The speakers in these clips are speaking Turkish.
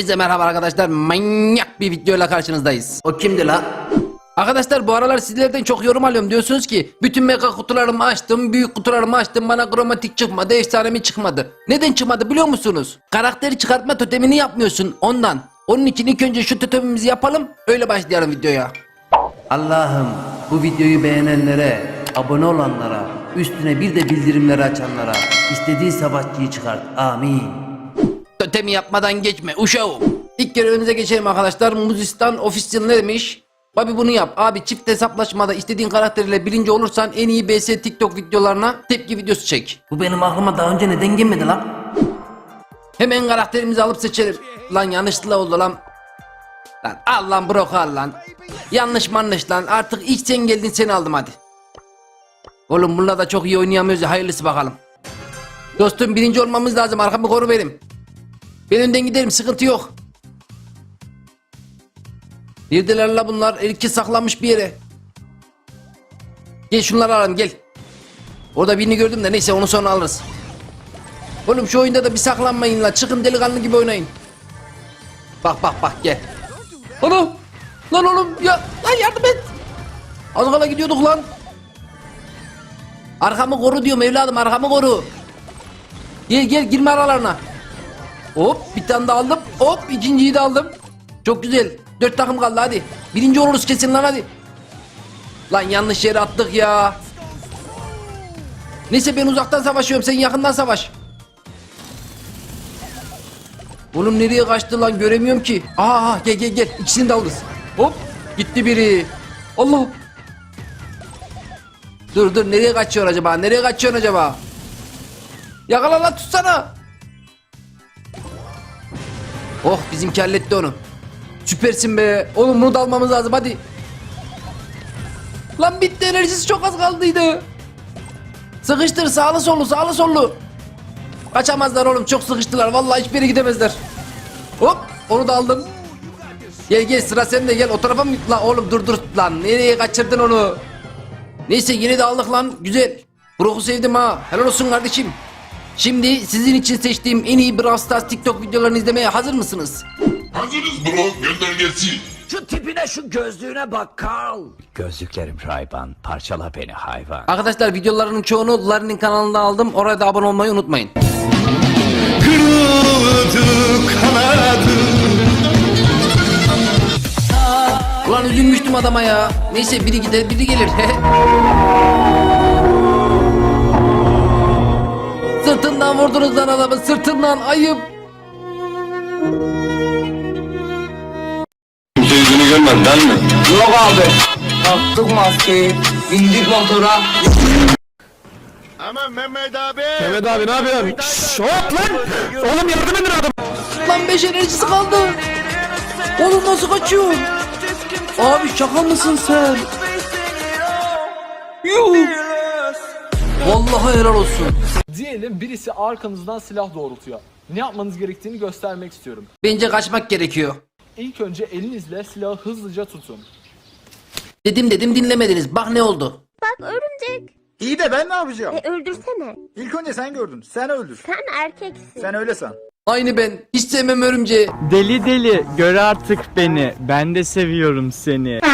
Hepinize merhaba arkadaşlar. Manyak bir videoyla karşınızdayız. O kimdi la? Arkadaşlar bu aralar sizlerden çok yorum alıyorum. Diyorsunuz ki bütün mega kutularımı açtım, büyük kutularımı açtım. Bana kromatik çıkmadı, efsanemi çıkmadı. Neden çıkmadı biliyor musunuz? Karakteri çıkartma totemini yapmıyorsun ondan. Onun için ilk önce şu totemimizi yapalım. Öyle başlayalım videoya. Allah'ım bu videoyu beğenenlere, abone olanlara, üstüne bir de bildirimleri açanlara istediği savaşçıyı çıkart. Amin. Totemi yapmadan geçme uşağım. İlk görevimize geçelim arkadaşlar. Muzistan ofisyon ne demiş? Abi bunu yap. Abi çift hesaplaşmada istediğin karakterle birinci olursan en iyi BS TikTok videolarına tepki videosu çek. Bu benim aklıma daha önce neden gelmedi lan? Hemen karakterimizi alıp seçelim. Lan yanlışlıkla oldu lan. Lan al lan brok al lan. Yanlış manlış lan. Artık ilk sen geldin seni aldım hadi. Oğlum bununla da çok iyi oynayamıyoruz ya hayırlısı bakalım. Dostum birinci olmamız lazım arkamı koru benim. Ben önden giderim sıkıntı yok. Neredeler la bunlar? Erki saklanmış bir yere. Gel şunları alalım gel. Orada birini gördüm de neyse onu sonra alırız. Oğlum şu oyunda da bir saklanmayın la. Çıkın delikanlı gibi oynayın. Bak bak bak gel. Ana! Lan oğlum ya lan yardım et. Az kala gidiyorduk lan. Arkamı koru diyorum evladım arkamı koru. Gel gel girme aralarına. Hop bir tane de aldım. Hop ikinciyi de aldım. Çok güzel. Dört takım kaldı hadi. Birinci oluruz kesin lan hadi. Lan yanlış yere attık ya. Neyse ben uzaktan savaşıyorum sen yakından savaş. Oğlum nereye kaçtı lan göremiyorum ki. Aha, gel gel gel ikisini de alırız. Hop gitti biri. Allah. Dur dur nereye kaçıyor acaba? Nereye kaçıyorsun acaba? Yakala lan tutsana. Oh bizimki halletti onu. Süpersin be. Oğlum bunu da almamız lazım hadi. Lan bitti enerjisi çok az kaldıydı. Sıkıştır sağlı sollu sağlı sollu. Kaçamazlar oğlum çok sıkıştılar. Vallahi hiçbir yere gidemezler. Hop onu da aldım. Gel gel sıra sende gel o tarafa mı lan oğlum dur dur lan nereye kaçırdın onu. Neyse yine de aldık lan güzel. Brock'u sevdim ha helal olsun kardeşim. Şimdi sizin için seçtiğim en iyi Brawl Stars TikTok videolarını izlemeye hazır mısınız? Hazırız bro gönder gelsin. Şu tipine şu gözlüğüne bak Karl. Gözlüklerim Rayban. Parçala beni hayvan. Arkadaşlar videolarının çoğunu Larin'in kanalında aldım. Oraya da abone olmayı unutmayın. Ulan üzülmüştüm adama ya. Neyse biri gider biri gelir. sırtından vurdunuz lan adamı sırtından ayıp. Kimse yüzünü görmedi değil mi? Yok abi. Taktık maskeyi. Bindik motora. Aman Mehmet abi. Mehmet abi ne yapıyorsun? Şşş hop lan! Oğlum yardım edin adam. Lan 5 enerjisi kaldı. Oğlum nasıl kaçıyor? Abi şaka mısın sen? Yuh. Vallahi helal olsun. Diyelim birisi arkanızdan silah doğrultuyor. Ne yapmanız gerektiğini göstermek istiyorum. Bence kaçmak gerekiyor. İlk önce elinizle silahı hızlıca tutun. Dedim dedim dinlemediniz. Bak ne oldu. Bak örümcek. İyi de ben ne yapacağım? E öldürsene. İlk önce sen gördün. Sen öldür. Sen erkeksin. Sen öyle san. Aynı ben. Hiç sevmem örümceği. Deli deli gör artık beni. Ben de seviyorum seni.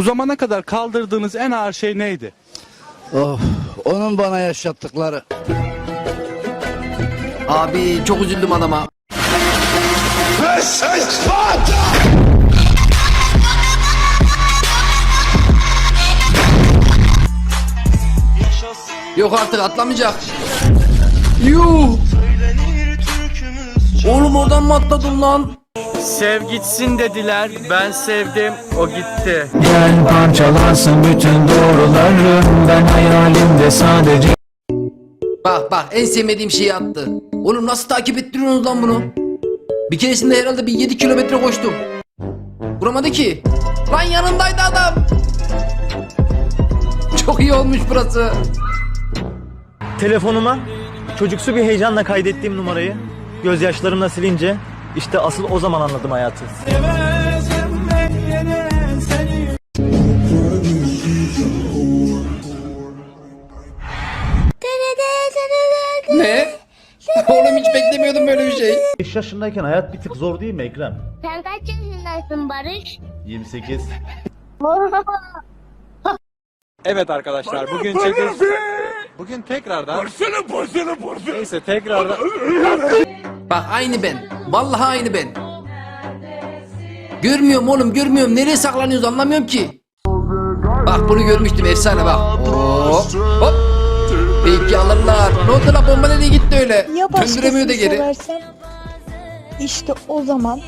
Bu zamana kadar kaldırdığınız en ağır şey neydi? Onun bana yaşattıkları. Abi çok üzüldüm adama. Yok artık atlamayacak. Yuh. Oğlum oradan mı atladın lan? Sev gitsin dediler. Ben sevdim. O gitti. Gel parçalansın bütün doğrularım Ben hayalimde sadece Bak bak en sevmediğim şeyi attı. Oğlum nasıl takip ettiriyorsunuz lan bunu? Bir keresinde herhalde bir 7 kilometre koştum. Vuramadı ki. Lan yanındaydı adam. Çok iyi olmuş burası. Telefonuma çocuksu bir heyecanla kaydettiğim numarayı gözyaşlarımla silince İşte asıl o zaman anladım hayatı. Ne? Oğlum hiç beklemiyordum böyle bir şey. 5 yaşındayken hayat bir tık zor değil mi Ekrem? Sen kaç yaşındasın Barış? 28. Evet arkadaşlar bugün çekiliş... Bugün tekrardan... Neyse tekrardan... Bak aynı ben. Vallahi aynı ben. Görmüyorum oğlum görmüyorum. Nereye saklanıyoruz anlamıyorum ki. Bak bunu görmüştüm efsane bak. Hop hop. Belki alırlar. Ne oldu la bomba nereye gitti öyle? Döndüremiyor da geri. seversen işte o zaman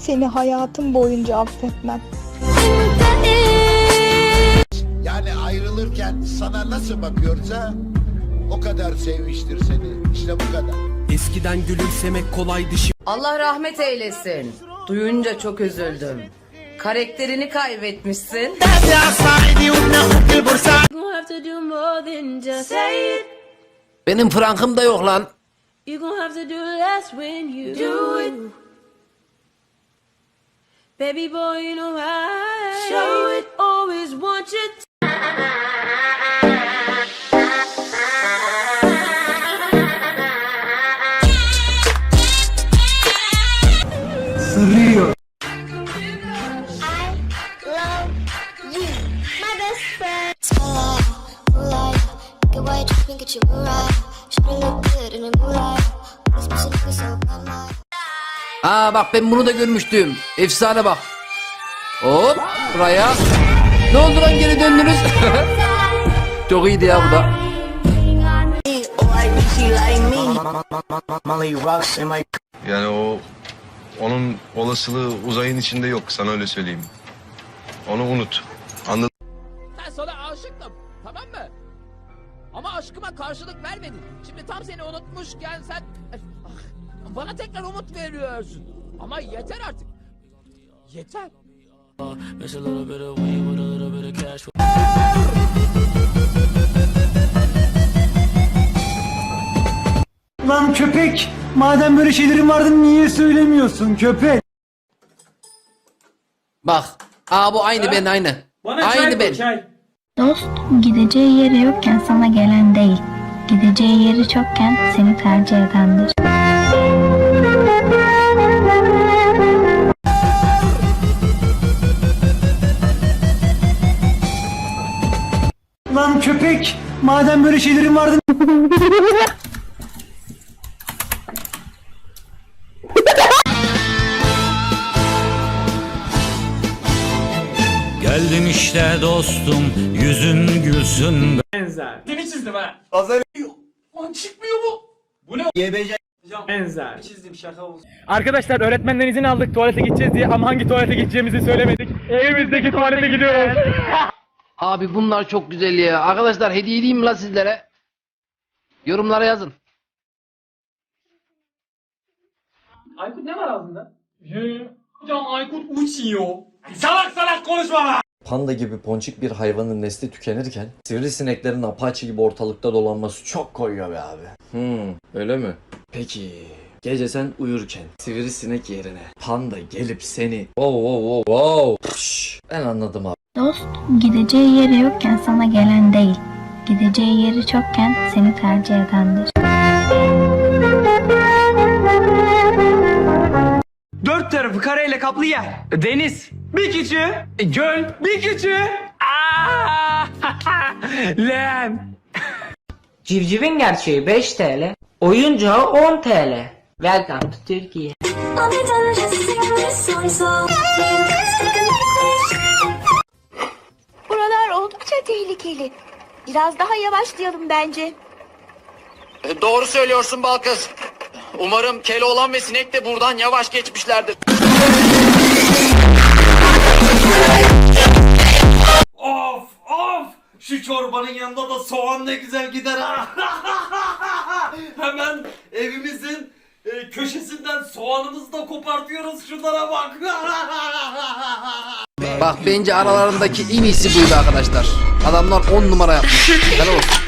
seni hayatım boyunca affetmem. Yani ayrılırken sana nasıl bakıyorsa o kadar sevmiştir seni. İşte bu kadar. Eskiden gülümsemek kolaydı Allah rahmet eylesin. Duyunca çok üzüldüm. Karakterini kaybetmişsin. Benim frankım da yok lan. Baby boy, you know I show it, always want you My White drink at your moonlight. Should look good in the moonlight. This person looking so good. Aa bak ben bunu da görmüştüm. Efsane bak. Hop buraya. Ne oldu lan geri döndünüz? Çok iyiydi ya bu da. Yani o onun olasılığı uzayın içinde yok sana öyle söyleyeyim. Onu unut. Anladın? Ben sana aşıktım. Ama aşkıma karşılık vermedin. Şimdi tam seni unutmuşken sen... Ah, Bana tekrar umut veriyorsun. Ama yeter artık. Yeter. Lan köpek! Madem böyle şeylerin vardı niye söylemiyorsun köpek? Bak. Aa bu aynı ben aynı. aynı ben. Dost gideceği yeri yokken sana gelen değil. Gideceği yeri çokken seni tercih edendir. Lan köpek! Madem böyle şeylerin vardı İşte dostum yüzün gülsün Benzer. Seni çizdim ha. Lan çıkmıyor bu. Bu ne? Benzer. Çizdim şaka olsun. Arkadaşlar öğretmenden izin aldık tuvalete gideceğiz diye ama hangi tuvalete gideceğimizi söylemedik. Evimizdeki tuvalete gidiyoruz. Abi bunlar çok güzel ya. Arkadaşlar hediye edeyim mi la sizlere? Yorumlara yazın. Aykut ne var ağzında? Hocam Aykut uçuyor. Salak salak konuşma lan. Panda gibi ponçik bir hayvanın nesli tükenirken sivrisineklerin apaçi gibi ortalıkta dolanması çok koyuyor be abi. Hmm, öyle mi? Peki. Gece sen uyurken sivrisinek yerine panda gelip seni wow wow wow wow Pş, ben anladım abi. Dost gideceği yeri yokken sana gelen değil. Gideceği yeri çokken seni tercih edendir. Dört tarafı kareyle kaplı yer. Deniz. Bir küçüğü. Göl. Bir küçüğü. Aa! Leğen. Civcivin gerçeği 5 TL. Oyuncağı 10 TL. Welcome to Türkiye. Buralar oldukça tehlikeli. Biraz daha yavaşlayalım bence. Doğru söylüyorsun Balkız. Umarım Keloğlan ve Sinek de buradan yavaş geçmişlerdir. Of of şu çorbanın yanında da soğan ne güzel gider ha. Hemen evimizin e, köşesinden soğanımızı da kopartıyoruz şunlara bak. Bak bence aralarındaki en iyisi buydu arkadaşlar. Adamlar 10 numara yapmış. Helal olsun.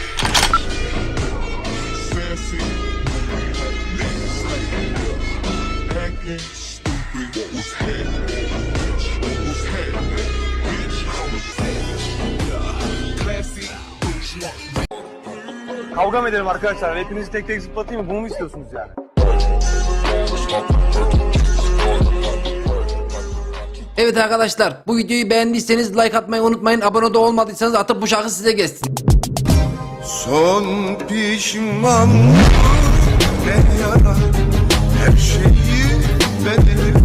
Kavga mı edelim arkadaşlar? Hepinizi tek tek zıplatayım mı? Bunu mu istiyorsunuz yani? Evet arkadaşlar bu videoyu beğendiyseniz like atmayı unutmayın. Abone de olmadıysanız atıp bu şarkı size geçsin. Son pişman ne yarar her şeyi bedeli